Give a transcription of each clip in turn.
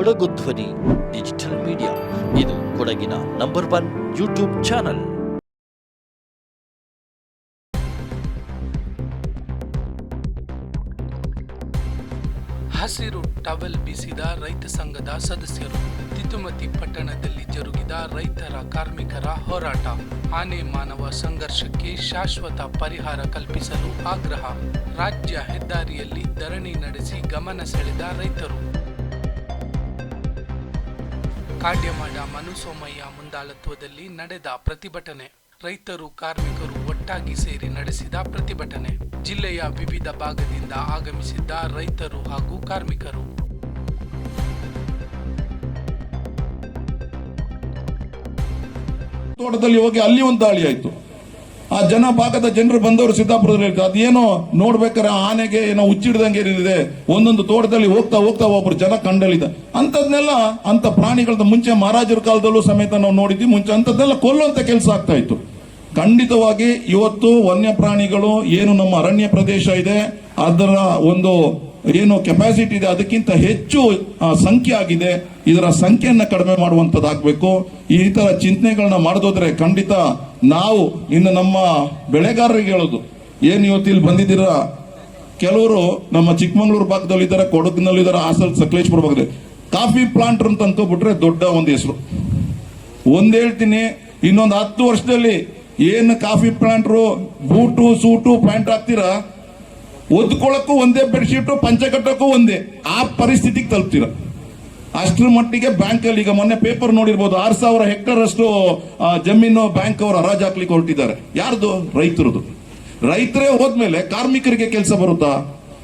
ಕೊಡಗು ಧ್ವನಿ, digital media. ಇದು ಕೊಡಗಿನ ನಂಬರ್ ಒನ್ ಯೂಟ್ಯೂಬ್ ಚಾನಲ್. ಹಸಿರು ಟವೆಲ್ ಬೀಸಿದ ರೈತ ಸಂಘದ ಸದಸ್ಯರು ತಿತುಮತಿ ಪಟ್ಟಣದಲ್ಲಿ ಜರುಗಿದ ರೈತರ ಕಾರ್ಮಿಕರ ಹೋರಾಟ. ಆನೆ ಮಾನವ ಸಂಘರ್ಷಕ್ಕೆ ಶಾಶ್ವತ ಪರಿಹಾರ ಕಲ್ಪಿಸಲು ಆಗ್ರಹ. ರಾಜ್ಯ ಹೆದ್ದಾರಿಯಲ್ಲಿ ಧರಣಿ ನಡೆಸಿ ಗಮನ ಸೆಳೆದ ರೈತರು. ಕಾಡ್ಯಮಾಡ ಮನುಸೋಮಯ್ಯ ಮುಂದಾಳತ್ವದಲ್ಲಿ ನಡೆದ ಪ್ರತಿಭಟನೆ. ರೈತರು, ಕಾರ್ಮಿಕರು ಒಟ್ಟಾಗಿ ಸೇರಿ ನಡೆಸಿದ ಪ್ರತಿಭಟನೆ. ಜಿಲ್ಲೆಯ ವಿವಿಧ ಭಾಗದಿಂದ ಆಗಮಿಸಿದ್ದ ರೈತರು ಹಾಗೂ ಕಾರ್ಮಿಕರು. ತೋಟದಲ್ಲಿ ಹೋಗಿ ಅಲ್ಲಿ ಒಂದು ದಾಳಿ ಆಯ್ತು. ಆ ಜನ ಭಾಗದ ಜನರು ಬಂದವರು ಸಿದ್ದಾಪುರದಲ್ಲಿ ಇರ್ತಾರೆ. ಅದೇನೋ ನೋಡ್ಬೇಕಾರೆ ಆನೆಗೆ ಏನೋ ಹುಚ್ಚಿಡ್ದಂಗೆ ಏನಿದೆ. ಒಂದೊಂದು ತೋಟದಲ್ಲಿ ಹೋಗ್ತಾ ಹೋಗ್ತಾ ಒಬ್ರು ಜನ ಕಂಡಲಿದ ಅಂತದ್ನೆಲ್ಲ ಅಂತ ಪ್ರಾಣಿಗಳದ ಮುಂಚೆ ಮಹಾರಾಜರ ಕಾಲದಲ್ಲೂ ಸಮೇತ ನಾವು ನೋಡಿದ್ವಿ. ಮುಂಚೆ ಅಂಥದ್ದೆಲ್ಲ ಕೊಲ್ಲುವಂತ ಕೆಲಸ ಆಗ್ತಾ ಇತ್ತು. ಖಂಡಿತವಾಗಿ ಇವತ್ತು ವನ್ಯ ಪ್ರಾಣಿಗಳು ಏನು ನಮ್ಮ ಅರಣ್ಯ ಪ್ರದೇಶ ಇದೆ. ಅದರ ಒಂದು ಏನು ಕೆಪಾಸಿಟಿ ಇದೆ, ಅದಕ್ಕಿಂತ ಹೆಚ್ಚು ಸಂಖ್ಯೆ ಆಗಿದೆ. ಇದರ ಸಂಖ್ಯೆಯನ್ನು ಕಡಿಮೆ ಮಾಡುವಂಥದ್ದಾಗಬೇಕು ಈ ಥರ ಚಿಂತನೆಗಳನ್ನ ಮಾಡಿದ್ರೆ ಖಂಡಿತ ನಾವು, ಇನ್ನು ನಮ್ಮ ಬೆಳೆಗಾರರಿಗೆ ಹೇಳೋದು. ಏನು ಇವತ್ತು ಇಲ್ಲಿ ಬಂದಿದ್ದೀರ? ಕೆಲವರು ನಮ್ಮ ಚಿಕ್ಕಮಂಗ್ಳೂರು ಭಾಗದಲ್ಲಿ ಇದ್ದಾರೆ, ಕೊಡಗಿನಲ್ಲಿ ಇದ್ದಾರೆ ಹಾಸಲ್ ಸಕಲೇಶ್ಪುರ ಭಾಗದಲ್ಲಿ. ಕಾಫಿ ಪ್ಲಾಂಟ್ ಅಂತ ಅನ್ಕೋಬಿಟ್ರೆ ದೊಡ್ಡ ಒಂದು ಹೆಸರು. ಒಂದ್ ಹೇಳ್ತೀನಿ, ಇನ್ನೊಂದು ಹತ್ತು ವರ್ಷದಲ್ಲಿ ಏನು ಕಾಫಿ ಪ್ಲಾಂಟ್ರು, ಬೂಟು, ಸೂಟು ಪ್ಯಾಂಟ್ ಹಾಕ್ತೀರಾ? ಒದ್ಕೊಳ್ಳಕ್ಕೂ ಒಂದೇ ಬೆಡ್ಶೀಟು ಪಂಚ ಕಟ್ಟಕ್ಕೂ ಒಂದೇ. ಆ ಪರಿಸ್ಥಿತಿಗೆ ತಲುಪ್ತೀರ. ಅಷ್ಟರ ಮಟ್ಟಿಗೆ ಬ್ಯಾಂಕ್ ಅಲ್ಲಿ ಈಗ ಮೊನ್ನೆ ಪೇಪರ್ ನೋಡಿರ್ಬೋದು, ಆರು ಸಾವಿರ ಹೆಕ್ಟರ್ ಅಷ್ಟು ಜಮೀನು ಬ್ಯಾಂಕ್ ಅವರು ಹರಾಜು ಹಾಕ್ಲಿಕ್ಕೆ ಹೊರಟಿದ್ದಾರೆ. ಯಾರ್ದು? ರೈತರದು. ರೈತರೇ ಹೋದ್ಮೇಲೆ ಕಾರ್ಮಿಕರಿಗೆ ಕೆಲಸ ಬರುತ್ತಾ?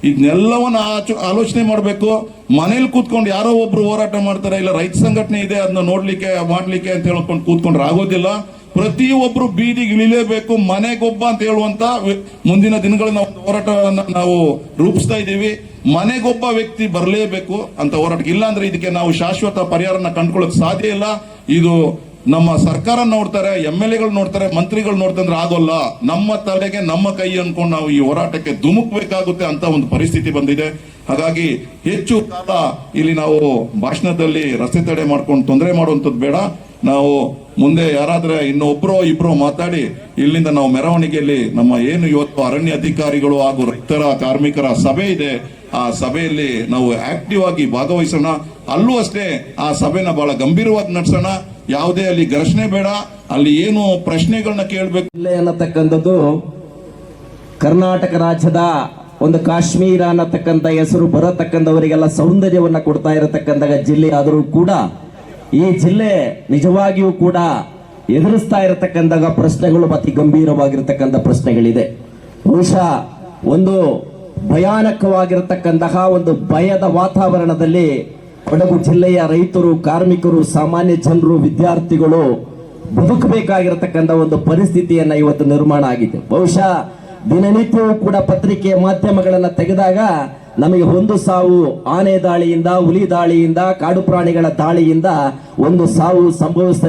ಇದನ್ನೆಲ್ಲವನ್ನ ಆಚ, ಆಲೋಚನೆ ಮಾಡಬೇಕು. ಮನೇಲಿ ಕೂತ್ಕೊಂಡು ಯಾರೋ ಒಬ್ರು ಹೋರಾಟ ಮಾಡ್ತಾರೆ? ಇಲ್ಲ ರೈತ ಸಂಘಟನೆ ಇದೆ ಅದನ್ನ ನೋಡ್ಲಿಕ್ಕೆ, ಮಾಡ್ಲಿಕ್ಕೆ ಅಂತ ಹೇಳ್ಕೊಂಡು ಕೂತ್ಕೊಂಡ್ರೆ ಆಗೋದಿಲ್ಲ. ಪ್ರತಿ ಒಬ್ರು ಬೀದಿಗೆ ಇಳಿಲೇಬೇಕು, ಮನೆಗೊಬ್ಬ ಅಂತ ಹೇಳುವಂತ ಮುಂದಿನ ದಿನಗಳಲ್ಲಿ ನಾವು ಹೋರಾಟವನ್ನು ನಾವು ರೂಪಿಸ್ತಾ ಇದ್ದೀವಿ. ಮನೆಗೊಬ್ಬ ವ್ಯಕ್ತಿ ಬರಲೇಬೇಕು ಅಂತ ಹೋರಾಟ, ಇಲ್ಲ ಅಂದ್ರೆ ಇದಕ್ಕೆ ನಾವು ಶಾಶ್ವತ ಪರಿಹಾರನ ಕಂಡ್ಕೊಳ್ಳೋಕೆ ಸಾಧ್ಯ ಇಲ್ಲ. ಇದು ನಮ್ಮ ಸರ್ಕಾರ ನೋಡ್ತಾರೆ ಎಂ ಎಲ್ ಎಗಳು ನೋಡ್ತಾರೆ, ಮಂತ್ರಿಗಳು ನೋಡ್ತಂದ್ರೆ ಆಗೋಲ್ಲ ನಮ್ಮ ತಲೆಗೆ ನಮ್ಮ ಕೈ ಅನ್ಕೊಂಡು ನಾವು ಈ ಹೋರಾಟಕ್ಕೆ ಧುಮುಕ್ಬೇಕಾಗುತ್ತೆ ಅಂತ ಒಂದು ಪರಿಸ್ಥಿತಿ ಬಂದಿದೆ. ಹಾಗಾಗಿ ಹೆಚ್ಚು ಕಾಲ ಇಲ್ಲಿ ನಾವು ಭಾಷಣದಲ್ಲಿ ರಸ್ತೆ ತಡೆ ಮಾಡ್ಕೊಂಡು ತೊಂದರೆ ಮಾಡುವಂಥದ್ದು ಬೇಡ. ನಾವು ಮುಂದೆ ಯಾರಾದ್ರೆ ಇನ್ನು ಒಬ್ರೋ ಇಬ್ರೋ ಮಾತಾಡಿ, ಇಲ್ಲಿಂದ ನಾವು ಮೆರವಣಿಗೆಯಲ್ಲಿ ನಮ್ಮ ಏನು ಇವತ್ತು ಅರಣ್ಯ ಅಧಿಕಾರಿಗಳು ಹಾಗೂ ರೈತರ ಕಾರ್ಮಿಕರ ಸಭೆ ಇದೆ, ಆ ಸಭೆಯಲ್ಲಿ ನಾವು ಆಕ್ಟಿವ್ ಆಗಿ ಭಾಗವಹಿಸೋಣ. ಅಲ್ಲೂ ಅಷ್ಟೇ, ಆ ಸಭೆನ ಬಹಳ ಗಂಭೀರವಾಗಿ ನಡೆಸೋಣ. ಯಾವುದೇ ಅಲ್ಲಿ ಘರ್ಷಣೆ ಬೇಡ, ಅಲ್ಲಿ ಏನು ಪ್ರಶ್ನೆಗಳನ್ನ ಕೇಳಬೇಕು. ಜಿಲ್ಲೆ ಅನ್ನತಕ್ಕಂಥದ್ದು ಕರ್ನಾಟಕ ರಾಜ್ಯದ ಒಂದು ಕಾಶ್ಮೀರ ಅನ್ನತಕ್ಕಂಥ ಹೆಸರು ಬರತಕ್ಕಂಥವರಿಗೆಲ್ಲ ಸೌಂದರ್ಯವನ್ನ ಕೊಡ್ತಾ ಇರತಕ್ಕಂಥ ಜಿಲ್ಲೆ ಆದರೂ ಕೂಡ ಈ ಜಿಲ್ಲೆ ನಿಜವಾಗಿಯೂ ಕೂಡ ಎದುರಿಸ್ತಾ ಇರತಕ್ಕಂತಹ ಪ್ರಶ್ನೆಗಳು ಅತಿ ಗಂಭೀರವಾಗಿರತಕ್ಕಂಥ ಪ್ರಶ್ನೆಗಳಿದೆ. ಬಹುಶಃ ಒಂದು ಭಯಾನಕವಾಗಿರತಕ್ಕಂತಹ ಒಂದು ಭಯದ ವಾತಾವರಣದಲ್ಲಿ ಕೊಡಗು ಜಿಲ್ಲೆಯ ರೈತರು, ಕಾರ್ಮಿಕರು, ಸಾಮಾನ್ಯ ಜನರು, ವಿದ್ಯಾರ್ಥಿಗಳು ಬದುಕಬೇಕಾಗಿರತಕ್ಕಂಥ ಒಂದು ಪರಿಸ್ಥಿತಿಯನ್ನ ಇವತ್ತು ನಿರ್ಮಾಣ ಆಗಿದೆ. ಬಹುಶಃ ದಿನನಿತ್ಯವೂ ಕೂಡ ಪತ್ರಿಕೆ ಮಾಧ್ಯಮಗಳನ್ನ ತೆಗೆದಾಗ ನಮಗೆ ಒಂದು ಸಾವು ಆನೆ ದಾಳಿಯಿಂದ, ಹುಲಿ ದಾಳಿಯಿಂದ, ಕಾಡು ಪ್ರಾಣಿಗಳ ದಾಳಿಯಿಂದ ಒಂದು ಸಾವು ಸಂಭವಿಸ್ತಾ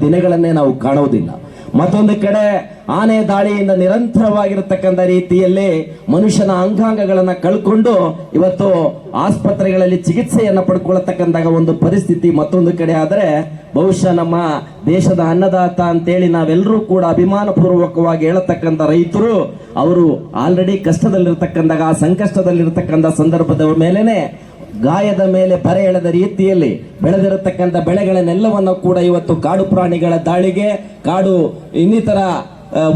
ದಿನಗಳನ್ನೇ ನಾವು ಕಾಣುವುದಿಲ್ಲ. ಮತ್ತೊಂದು ಕಡೆ ಆನೆ ದಾಳಿಯಿಂದ ನಿರಂತರವಾಗಿರತಕ್ಕಂಥ ರೀತಿಯಲ್ಲಿ ಮನುಷ್ಯನ ಅಂಗಾಂಗಗಳನ್ನು ಕಳ್ಕೊಂಡು ಇವತ್ತು ಆಸ್ಪತ್ರೆಗಳಲ್ಲಿ ಚಿಕಿತ್ಸೆಯನ್ನು ಪಡ್ಕೊಳ್ಳತಕ್ಕಂತಹ ಒಂದು ಪರಿಸ್ಥಿತಿ ಮತ್ತೊಂದು ಕಡೆ ಆದರೆ ಬಹುಶಃ ನಮ್ಮ ದೇಶದ ಅನ್ನದಾತ ಅಂತೇಳಿ ನಾವೆಲ್ಲರೂ ಕೂಡ ಅಭಿಮಾನ ಪೂರ್ವಕವಾಗಿ ಹೇಳತಕ್ಕಂಥ ರೈತರು, ಅವರು ಆಲ್ರೆಡಿ ಕಷ್ಟದಲ್ಲಿರ್ತಕ್ಕಂತಹ ಸಂಕಷ್ಟದಲ್ಲಿರ್ತಕ್ಕಂಥ ಸಂದರ್ಭದ ಮೇಲೇನೆ ಗಾಯದ ಮೇಲೆ ಬರೆ ಎಳೆದ ರೀತಿಯಲ್ಲಿ ಬೆಳೆದಿರತಕ್ಕಂಥ ಬೆಳೆಗಳನ್ನೆಲ್ಲವನ್ನು ಕೂಡ ಇವತ್ತು ಕಾಡು ಪ್ರಾಣಿಗಳ ದಾಳಿಗೆ, ಕಾಡು ಇನ್ನಿತರ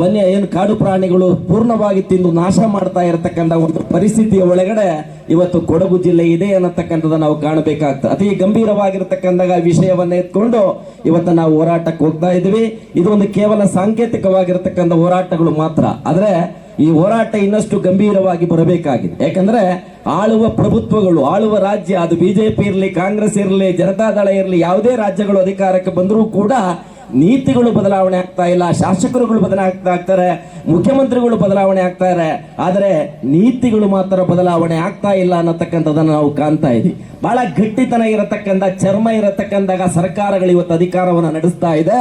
ವನ್ಯ ಏನು ಕಾಡು ಪ್ರಾಣಿಗಳು ಪೂರ್ಣವಾಗಿ ತಿಂದು ನಾಶ ಮಾಡ್ತಾ ಇರತಕ್ಕಂಥ ಒಂದು ಪರಿಸ್ಥಿತಿಯ ಒಳಗಡೆ ಇವತ್ತು ಕೊಡಗು ಜಿಲ್ಲೆ ಇದೆ ಅನ್ನತಕ್ಕಂಥದ್ದು ನಾವು ಕಾಣಬೇಕಾಗ್ತದೆ. ಅತಿ ಗಂಭೀರವಾಗಿರತಕ್ಕಂಥ ವಿಷಯವನ್ನು ಎತ್ಕೊಂಡು ಇವತ್ತು ನಾವು ಹೋರಾಟಕ್ಕೆ ಹೋಗ್ತಾ ಇದ್ವಿ ಇದು ಒಂದು ಕೇವಲ ಸಾಂಕೇತಿಕವಾಗಿರತಕ್ಕಂಥ ಹೋರಾಟಗಳು ಮಾತ್ರ. ಆದರೆ ಈ ಹೋರಾಟ ಇನ್ನಷ್ಟು ಗಂಭೀರವಾಗಿ ಬರಬೇಕಾಗಿದೆ. ಯಾಕಂದ್ರೆ ಆಳುವ ಪ್ರಭುತ್ವಗಳು, ಆಳುವ ರಾಜ್ಯ, ಅದು ಬಿಜೆಪಿ ಇರಲಿ, ಕಾಂಗ್ರೆಸ್ ಇರಲಿ, ಜನತಾದಳ ಇರಲಿ, ಯಾವುದೇ ರಾಜ್ಯಗಳು ಅಧಿಕಾರಕ್ಕೆ ಬಂದರೂ ಕೂಡ ನೀತಿಗಳು ಬದಲಾವಣೆ ಆಗ್ತಾ ಇಲ್ಲ, ಶಾಸಕರುಗಳು ಬದಲಾಗ್ತಾ ಆಗ್ತಾರೆ, ಮುಖ್ಯಮಂತ್ರಿಗಳು ಬದಲಾವಣೆ ಆಗ್ತಾರೆ ಆದರೆ ನೀತಿಗಳು ಮಾತ್ರ ಬದಲಾವಣೆ ಆಗ್ತಾ ಇಲ್ಲ ಅನ್ನತಕ್ಕಂಥದ್ದನ್ನು ನಾವು ಕಾಣ್ತಾ ಇದ್ದೀವಿ ಬಹಳ ಗಟ್ಟಿತನ ಇರತಕ್ಕಂಥ, ಚರ್ಮ ಇರತಕ್ಕಂಥ ಸರ್ಕಾರಗಳು ಇವತ್ತು ಅಧಿಕಾರವನ್ನು ನಡೆಸ್ತಾ ಇದೆ.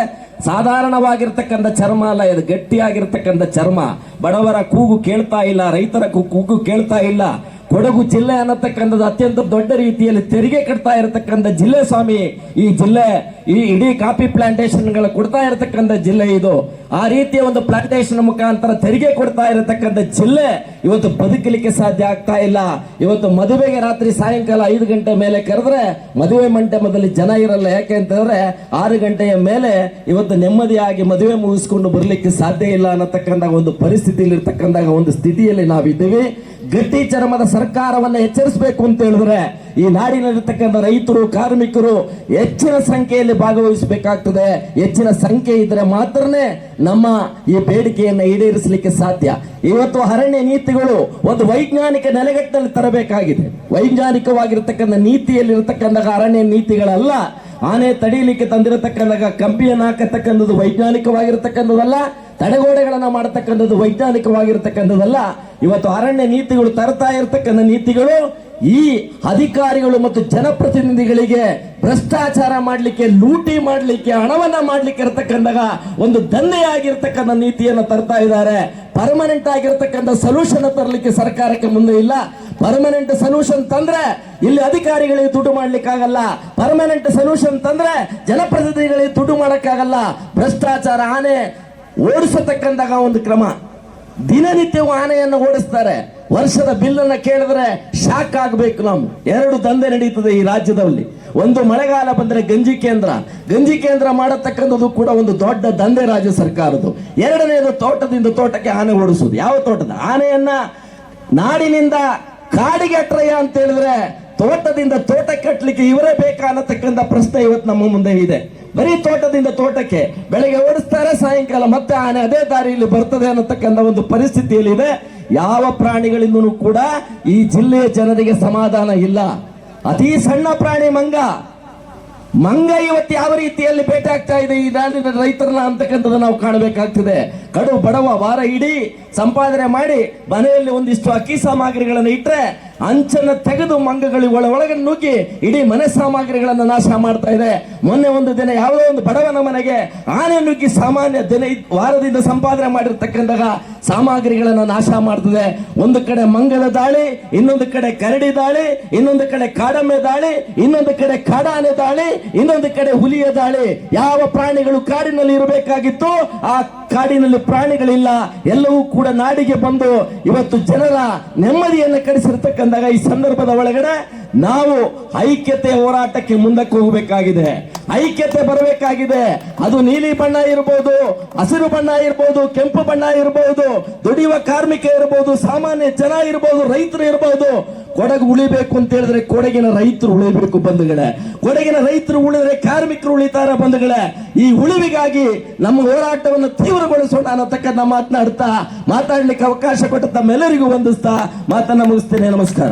ಸಾಧಾರಣವಾಗಿರ್ತಕ್ಕಂಥ ಚರ್ಮ ಅಲ್ಲ, ಇದು ಗಟ್ಟಿಯಾಗಿರ್ತಕ್ಕಂಥ ಚರ್ಮ. ಬಡವರ ಕೂಗು ಕೇಳ್ತಾ ಇಲ್ಲ, ರೈತರ ಕೂಗು ಕೇಳ್ತಾ ಇಲ್ಲ. ಕೊಡಗು ಜಿಲ್ಲೆ ಅನ್ನತಕ್ಕಂಥದ್ದು ಅತ್ಯಂತ ದೊಡ್ಡ ರೀತಿಯಲ್ಲಿ ತೆರಿಗೆ ಕಟ್ತಾ ಇರತಕ್ಕಂಥ ಜಿಲ್ಲೆ ಸ್ವಾಮಿ, ಈ ಜಿಲ್ಲೆ ಈ ಇಡೀ ಕಾಫಿ ಪ್ಲಾಂಟೇಶನ್ಗಳ ಕೊಡ್ತಾ ಇರತಕ್ಕಂಥ ಜಿಲ್ಲೆ ಇದು. ಆ ರೀತಿಯ ಒಂದು ಪ್ಲಾಂಟೇಶನ್ ಮುಖಾಂತರ ತೆರಿಗೆ ಕೊಡ್ತಾ ಇರತಕ್ಕಂಥ ಜಿಲ್ಲೆ ಇವತ್ತು ಬದುಕಲಿಕ್ಕೆ ಸಾಧ್ಯ ಆಗ್ತಾ ಇಲ್ಲ. ಇವತ್ತು ಮದುವೆಗೆ ರಾತ್ರಿ ಸಾಯಂಕಾಲ ಐದು ಗಂಟೆ ಮೇಲೆ ಕರೆದ್ರೆ ಮದುವೆ ಮಂಟಪದಲ್ಲಿ ಜನ ಇರಲ್ಲ. ಯಾಕೆ ಅಂತಂದ್ರೆ ಆರು ಗಂಟೆಯ ಮೇಲೆ ಇವತ್ತು ನೆಮ್ಮದಿಯಾಗಿ ಮದುವೆ ಮುಗಿಸ್ಕೊಂಡು ಬರಲಿಕ್ಕೆ ಸಾಧ್ಯ ಇಲ್ಲ ಅನ್ನತಕ್ಕಂಥ ಒಂದು ಪರಿಸ್ಥಿತಿಯಲ್ಲಿ ಇರ್ತಕ್ಕಂಥ ಒಂದು ಸ್ಥಿತಿಯಲ್ಲಿ ನಾವಿದ್ದೀವಿ. ಗಟ್ಟಿ ಚರ್ಮದ ಸರ್ಕಾರವನ್ನ ಎಚ್ಚರಿಸಬೇಕು ಅಂತ ಹೇಳಿದ್ರೆ ಈ ನಾಡಿನಲ್ಲಿರ್ತಕ್ಕಂಥ ರೈತರು, ಕಾರ್ಮಿಕರು ಹೆಚ್ಚಿನ ಸಂಖ್ಯೆಯಲ್ಲಿ ಭಾಗವಹಿಸಬೇಕಾಗ್ತದೆ. ಹೆಚ್ಚಿನ ಸಂಖ್ಯೆ ಇದ್ರೆ ಮಾತ್ರನೇ ನಮ್ಮ ಈ ಬೇಡಿಕೆಯನ್ನು ಈಡೇರಿಸಲಿಕ್ಕೆ ಸಾಧ್ಯ. ಇವತ್ತು ಅರಣ್ಯ ನೀತಿಗಳು ಒಂದು ವೈಜ್ಞಾನಿಕ ನೆಲೆಗಟ್ಟಲ್ಲಿ ತರಬೇಕಾಗಿದೆ. ವೈಜ್ಞಾನಿಕವಾಗಿರ್ತಕ್ಕಂಥ ನೀತಿಯಲ್ಲಿರತಕ್ಕಂಥ ಅರಣ್ಯ ನೀತಿಗಳಲ್ಲ. ಆನೆ ತಡೀಲಿಕ್ಕೆ ತಂದಿರತಕ್ಕಂಥ ಕಂಪಿಯನ್ನು ಹಾಕತಕ್ಕಂಥದ್ದು ವೈಜ್ಞಾನಿಕವಾಗಿರ್ತಕ್ಕಂಥದ್ದಲ್ಲ. ತಡೆಗೋಡೆಗಳನ್ನ ಮಾಡತಕ್ಕಂಥದ್ದು, ವೈಜ್ಞಾನಿಕವಾಗಿರ್ತಕ್ಕಂಥದ್ದಲ್ಲ. ಇವತ್ತು ಅರಣ್ಯ ನೀತಿಗಳು ತರ್ತಾ ಇರತಕ್ಕಂಥ ನೀತಿಗಳು ಈ ಅಧಿಕಾರಿಗಳು ಮತ್ತು ಜನಪ್ರತಿನಿಧಿಗಳಿಗೆ ಭ್ರಷ್ಟಾಚಾರ ಮಾಡಲಿಕ್ಕೆ, ಲೂಟಿ ಮಾಡಲಿಕ್ಕೆ, ಹಣವನ್ನ ಮಾಡಲಿಕ್ಕೆ ಇರತಕ್ಕಂತಹ ಒಂದು ದಂಧೆಯಾಗಿರ್ತಕ್ಕಂಥ ನೀತಿಯನ್ನು ತರ್ತಾ ಇದ್ದಾರೆ. ಪರ್ಮನೆಂಟ್ ಆಗಿರ್ತಕ್ಕಂಥ ಸೊಲ್ಯೂಷನ್ ತರಲಿಕ್ಕೆ ಸರ್ಕಾರಕ್ಕೆ ಮುಂದೆ ಇಲ್ಲ. ಪರ್ಮನೆಂಟ್ ಸೊಲ್ಯೂಷನ್ ತಂದ್ರೆ ಇಲ್ಲಿ ಅಧಿಕಾರಿಗಳಿಗೆ ದುಡ್ಡು ಮಾಡ್ಲಿಕ್ಕಾಗಲ್ಲ. ಪರ್ಮನೆಂಟ್ ಸೊಲ್ಯೂಷನ್ ತಂದ್ರೆ ಜನಪ್ರತಿನಿಧಿಗಳಿಗೆ ದುಡ್ಡು ಮಾಡಕ್ಕಾಗಲ್ಲ. ಭ್ರಷ್ಟಾಚಾರ ಆನೆ ಓಡಿಸತಕ್ಕಂತಹ ಒಂದು ಕ್ರಮ. ದಿನನಿತ್ಯ ಆನೆಯನ್ನು ಓಡಿಸ್ತಾರೆ. ವರ್ಷದ ಬಿಲ್ಲನ್ನು ಕೇಳಿದ್ರೆ ಶಾಕ್ ಆಗಬೇಕು ನಾವು. ಎರಡು ದಂಧೆ ನಡೀತದೆ ಈ ರಾಜ್ಯದಲ್ಲಿ. ಒಂದು ಮಳೆಗಾಲ ಬಂದರೆ ಗಂಜಿ ಕೇಂದ್ರ. ಗಂಜಿ ಕೇಂದ್ರ ಮಾಡತಕ್ಕಂಥದ್ದು ಕೂಡ ಒಂದು ದೊಡ್ಡ ದಂಧೆ ರಾಜ್ಯ ಸರ್ಕಾರದ್ದು. ಎರಡನೇದು ತೋಟದಿಂದ ತೋಟಕ್ಕೆ ಆನೆ ಓಡಿಸುವುದು. ಯಾವ ತೋಟದ? ಆನೆಯನ್ನ ನಾಡಿನಿಂದ ಕಾಡಿಗೆ ಅಟ್ರಯ್ಯ ಅಂತ ಹೇಳಿದ್ರೆ ತೋಟದಿಂದ ತೋಟ ಕಟ್ಟಲಿಕ್ಕೆ ಇವರೇ ಬೇಕಾ ಅನ್ನತಕ್ಕಂಥ ಪ್ರಶ್ನೆ ಇವತ್ತು ನಮ್ಮ ಮುಂದೆ ಇದೆ. ಬರೀ ತೋಟದಿಂದ ತೋಟಕ್ಕೆ ಬೆಳಗ್ಗೆ ಓಡಿಸ್ತಾರೆ, ಸಾಯಂಕಾಲ ಮತ್ತೆ ಆನೆ ಅದೇ ದಾರಿಯಲ್ಲಿ ಬರ್ತದೆ ಅನ್ನತಕ್ಕಂಥ ಒಂದು ಪರಿಸ್ಥಿತಿಯಲ್ಲಿದೆ. ಯಾವ ಪ್ರಾಣಿಗಳಿಂದನೂ ಕೂಡ ಈ ಜಿಲ್ಲೆಯ ಜನರಿಗೆ ಸಮಾಧಾನ ಇಲ್ಲ. ಅತಿ ಸಣ್ಣ ಪ್ರಾಣಿ ಮಂಗ. ಮಂಗ ಇವತ್ತು ಯಾವ ರೀತಿಯಲ್ಲಿ ಭೇಟಿ ಆಗ್ತಾ ಇದೆ? ಈ ನಾಡಿನ ರೈತರನ್ನ ಅಂತಕ್ಕಂಥದ್ದು ನಾವು ಕಾಣಬೇಕಾಗ್ತದೆ. ಕಡು ಬಡವ ವಾರ ಇಡೀ ಸಂಪಾದನೆ ಮಾಡಿ ಮನೆಯಲ್ಲಿ ಒಂದಿಷ್ಟು ಅಕ್ಕಿ ಸಾಮಗ್ರಿಗಳನ್ನು ಇಟ್ಟರೆ ಅಂಚನ್ನ ತೆಗೆದು ಮಂಗಗಳು ಒಳ ಒಳಗೆ ನುಗ್ಗಿ ಇಡೀ ಮನೆ ಸಾಮಗ್ರಿಗಳನ್ನು ನಾಶ ಮಾಡ್ತಾ ಇದೆ. ಮೊನ್ನೆ ಒಂದು ದಿನ ಯಾವುದೋ ಒಂದು ಬಡವನ ಮನೆಗೆ ಆನೆ ನುಗ್ಗಿ ಸಾಮಾನ್ಯ ದಿನ ವಾರದಿಂದ ಸಂಪಾದನೆ ಮಾಡಿರ್ತಕ್ಕಂತಹ ಸಾಮಗ್ರಿಗಳನ್ನು ನಾಶ ಮಾಡ್ತದೆ. ಒಂದು ಕಡೆ ಮಂಗದ ದಾಳಿ, ಇನ್ನೊಂದು ಕಡೆ ಕರಡಿ ದಾಳಿ, ಇನ್ನೊಂದು ಕಡೆ ಕಾಡಮ್ಮೆ ದಾಳಿ, ಇನ್ನೊಂದು ಕಡೆ ಕಾಡಾನೆ ದಾಳಿ, ಇನ್ನೊಂದು ಕಡೆ ಹುಲಿಯ ದಾಳಿ. ಯಾವ ಪ್ರಾಣಿಗಳು ಕಾಡಿನಲ್ಲಿ ಇರಬೇಕಾಗಿತ್ತು ಆ ಕಾಡಿನಲ್ಲಿ ಪ್ರಾಣಿಗಳಿಲ್ಲ ಎಲ್ಲವೂ ಕೂಡ ನಾಡಿಗೆ ಬಂದು ಇವತ್ತು ಜನರ ನೆಮ್ಮದಿಯನ್ನು ಕಡಿಸಿರ್ತಕ್ಕಂಥ ಈ ಸಂದರ್ಭದ ಒಳಗಡೆ ನಾವು ಐಕ್ಯತೆ ಹೋರಾಟಕ್ಕೆ ಮುಂದಕ್ಕೆ ಹೋಗಬೇಕಾಗಿದೆ. ಐಕ್ಯತೆ ಬರಬೇಕಾಗಿದೆ. ಅದು ನೀಲಿ ಬಣ್ಣ ಇರಬಹುದು ಹಸಿರು ಬಣ್ಣ ಇರಬಹುದು ಕೆಂಪು ಬಣ್ಣ ಇರಬಹುದು ದುಡಿಯುವ ಕಾರ್ಮಿಕ ಇರಬಹುದು ಸಾಮಾನ್ಯ ಜನ ಇರಬಹುದು ರೈತರು ಇರಬಹುದು ಕೊಡಗು ಉಳಿಬೇಕು ಅಂತ ಹೇಳಿದ್ರೆ ಕೊಡಗಿನ ರೈತರು ಉಳಿಬೇಕು ಬಂಧುಗಳೇ. ಕೊಡಗಿನ ರೈತರು ಉಳಿದ್ರೆ ಕಾರ್ಮಿಕರು ಉಳಿತಾರ ಬಂಧುಗಳೇ. ಈ ಉಳಿವಿಗಾಗಿ ನಮ್ಮ ಹೋರಾಟವನ್ನು ತೀವ್ರಗೊಳಿಸೋಣ ಅನ್ನತಕ್ಕಂಥ ಮಾತನಾಡ್ತಾ ಮಾತಾಡ್ಲಿಕ್ಕೆ ಅವಕಾಶ ಕೊಟ್ಟ ತಮ್ಮೆಲ್ಲರಿಗೂ ವಂದಿಸ್ತಾ ಮಾತನ್ನ ಮುಗಿಸ್ತೇನೆ. ನಮಸ್ಕಾರ.